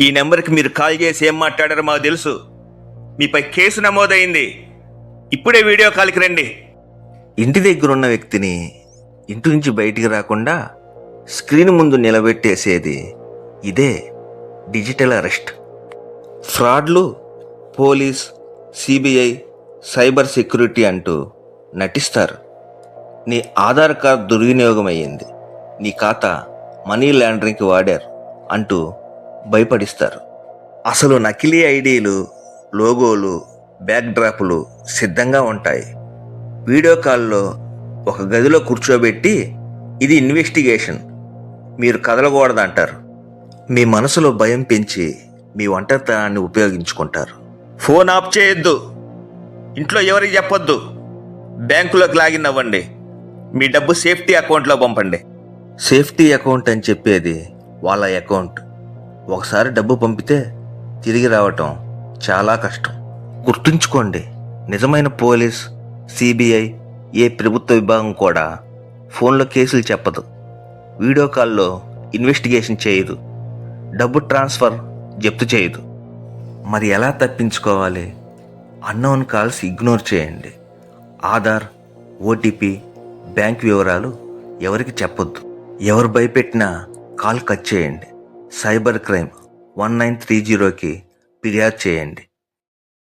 ఈ నెంబర్కి మీరు కాల్ చేసి ఏం మాట్లాడారో మాకు తెలుసు. మీపై కేసు నమోదైంది. ఇప్పుడే వీడియో కాల్కి రండి. ఇంటి దగ్గర ఉన్న వ్యక్తిని ఇంటి నుంచి బయటికి రాకుండా స్క్రీన్ ముందు నిలబెట్టేసేది ఇదే డిజిటల్ అరెస్ట్. ఫ్రాడ్లు పోలీస్ సిబిఐ సైబర్ సెక్యూరిటీ అంటూ నటిస్తారు. నీ ఆధార్ కార్డ్ దుర్వినియోగం అయ్యింది. నీ ఖాతా మనీ లాండరింగ్కి వాడారు అంటూ భయపడిస్తారు. అసలు నకిలీ ఐడీలు లోగోలు బ్యాక్డ్రాప్లు సిద్ధంగా ఉంటాయి. వీడియో కాల్లో ఒక గదిలో కూర్చోబెట్టి ఇది ఇన్వెస్టిగేషన్. మీరు కదలకూడదంటారు. మీ మనసులో భయం పెంచి మీ ఒంటరితనాన్ని ఉపయోగించుకుంటారు. ఫోన్ ఆఫ్ చేయొద్దు. ఇంట్లో ఎవరికి చెప్పొద్దు. బ్యాంకులోకి లాగిన్ అవ్వండి. మీ డబ్బు సేఫ్టీ అకౌంట్లో పంపండి. సేఫ్టీ అకౌంట్ అని చెప్పేది వాళ్ళ అకౌంట్. ఒకసారి డబ్బు పంపితే తిరిగి రావటం చాలా కష్టం. గుర్తుంచుకోండి నిజమైన పోలీస్ సిబిఐ ఏ ప్రభుత్వ విభాగం కూడా ఫోన్లో కేసులు చెప్పదు. వీడియో కాల్లో ఇన్వెస్టిగేషన్ చేయదు. డబ్బు ట్రాన్స్ఫర్ జప్తు చేయదు. మరి ఎలా తప్పించుకోవాలి? అన్నోన్ కాల్స్ ఇగ్నోర్ చేయండి. ఆధార్ ఓటీపీ బ్యాంక్ వివరాలు ఎవరికి చెప్పొద్దు. ఎవరు భయపెట్టినా కాల్ కట్ చేయండి. Cyber crime one nine three జీరోకి ఫిర్యాదు చేయండి.